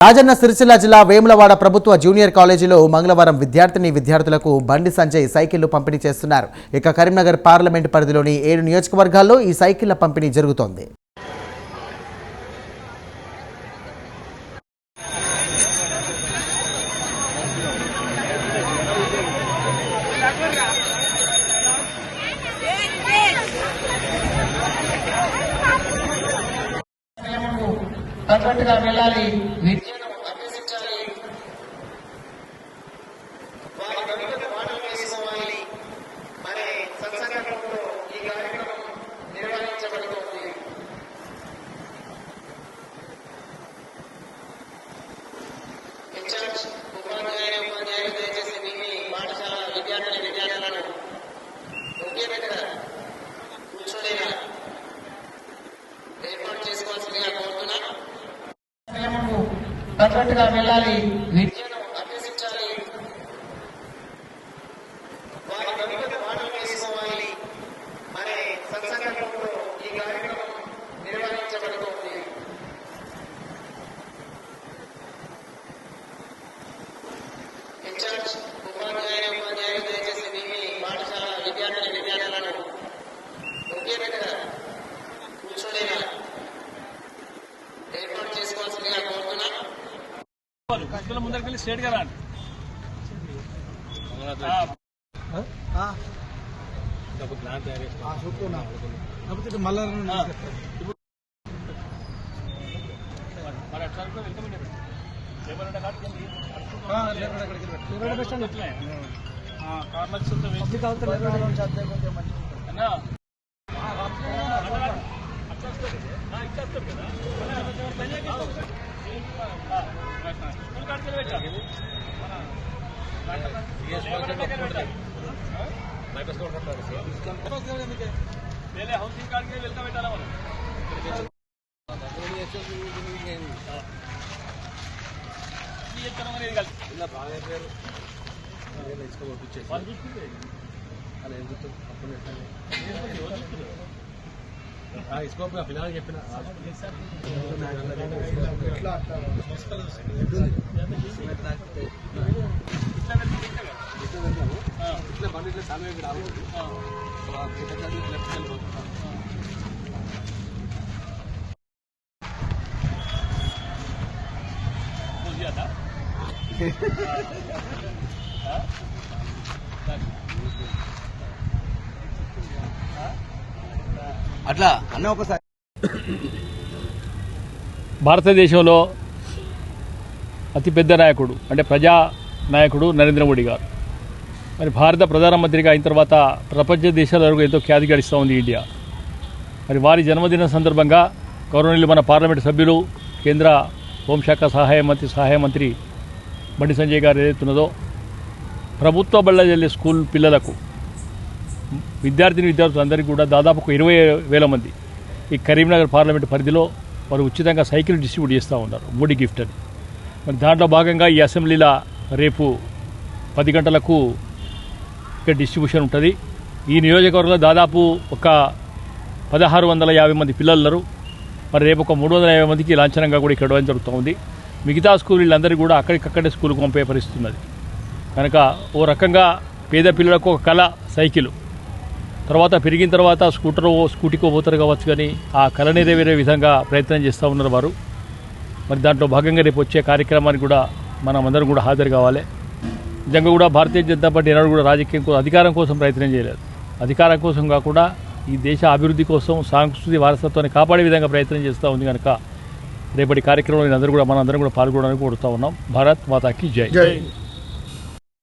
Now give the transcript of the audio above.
రాజన్న సిరిసిల్ల జిల్లా వేములవాడ ప్రభుత్వ జూనియర్ కాలేజీలో మంగళవారం విద్యార్థిని విద్యార్థులకు బండి సంజయ్ సైకిళ్ళు పంపిణీ చేస్తున్నారు. ఇక కరీంనగర్ పార్లమెంట్ పరిధిలోని ఏడు నియోజకవర్గాల్లో ఈ సైకిళ్ళ పంపిణీ జరుగుతోంది. తగ్గట్టుగా వెళ్ళాలి విద్యను అభ్యసించాలి వారి భవిష్యత్తు పాఠం చేసుకోవాలి అనే సత్సంకల్పంతో ఈ కార్యక్రమం నిర్వహించబడుతోంది ఇన్ఛార్జ్ ఉపాధ్యాయుని ఉపాధ్యాయులు దయచేసి మీ మీ పాఠశాల విద్యార్థిని విద్యార్థులను ఒకే దగ్గర కూర్చోలేగా ఏర్పాటు చేసుకోవాల్సిందిగా కోరుతున్నాను సమయముకు తగ్గట్టుగా వెళ్ళాలి. విద్యను అభ్యసించాలి వారి భవిష్యత్తు పాఠం చేసుకోవాలి అనే ఈ కార్యక్రమం నిర్వహించబడుతోంది ఇన్ఛార్జ్ స్కూల్ ముందరికి వెళ్ళి స్ట్రేట్గా రండి. వెళ్ళి కార్లు అన్నా. కాడికి వెళ్ళి పెట్టాలి వేరే హౌసింగ్ కార్డ్కి వెళ్తా పెట్టాలా మనం ఈ చెప్తాను మరి ఇది కలిసి వాళ్ళు చూసుకుంటే ఫిలాల్ చెప్పిన ఇట్లా పెట్టి ఇట్లా కదా. ఆ. ఇట్లా బండి ఇట్లా చాలా ఇక్కడ ఆగుతుంది ఆ. లెఫ్ట్ వెళ్ళిపోతుంది పూజ అట్లా. అన్న ఒకసారి. భారతదేశంలో అతిపెద్ద నాయకుడు అంటే ప్రజా నాయకుడు నరేంద్ర మోడీ గారు. మరి భారత ప్రధానమంత్రిగా అయిన తర్వాత ప్రపంచ దేశాల వరకు ఎంతో ఖ్యాతి గడిస్తూ ఉంది ఇండియా. మరి వారి జన్మదిన సందర్భంగా గౌరవనీయులు మన పార్లమెంటు సభ్యులు కేంద్ర హోంశాఖ సహాయ మంత్రి సహాయ మంత్రి బండి సంజయ్ గారు ఏదైతున్నదో ప్రభుత్వ బళ్ళ వెళ్ళే స్కూల్ పిల్లలకు విద్యార్థిని విద్యార్థులు అందరికీ కూడా దాదాపు ఒక ఇరవై వేల మంది ఈ కరీంనగర్ పార్లమెంట్ పరిధిలో వారు ఉచితంగా సైకిల్ డిస్ట్రిబ్యూట్ చేస్తూ ఉన్నారు. మోడీ గిఫ్ట్ అని. మరి దాంట్లో భాగంగా ఈ అసెంబ్లీలో రేపు పది గంటలకు ఇక్కడ డిస్ట్రిబ్యూషన్ ఉంటుంది. ఈ నియోజకవర్గంలో దాదాపు ఒక పదహారు వందల యాభై మంది పిల్లలు మరి రేపు ఒక మూడు వందల యాభై మందికి లాంఛనంగా కూడా ఇక్కడ ఇవ్వడం జరుగుతుంది మిగతా స్కూళ్ళందరూ కూడా అక్కడికక్కడే స్కూల్కి పంపే పరిస్థితున్నది కనుక ఓ రకంగా పేద పిల్లలకు ఒక కళ సైకిల్. తర్వాత పెరిగిన తర్వాత స్కూటర్ స్కూటీకో పోతారు కావచ్చు కానీ ఆ కళ నెరవేరే విధంగా ప్రయత్నం చేస్తూ ఉన్నారు వారు. మరి దాంట్లో భాగంగా రేపు వచ్చే కార్యక్రమానికి కూడా మనం అందరం కూడా హాజరు కావాలి. నిజంగా కూడా భారతీయ జనతా పార్టీ ఎన్నడూ కూడా రాజకీయం కోసం అధికారం కోసం ప్రయత్నం చేయలేదు. అధికారం కోసం కాకుండా ఈ దేశ అభివృద్ధి కోసం సాంస్కృతిక వారసత్వాన్ని కాపాడే విధంగా ప్రయత్నం చేస్తూ ఉంది కనుక రేపటి కార్యక్రమంలో అందరూ కూడా మనందరం కూడా పాల్గొనడానికి కోరుతా ఉన్నాం. భారత్ మాతాకి జై. జై.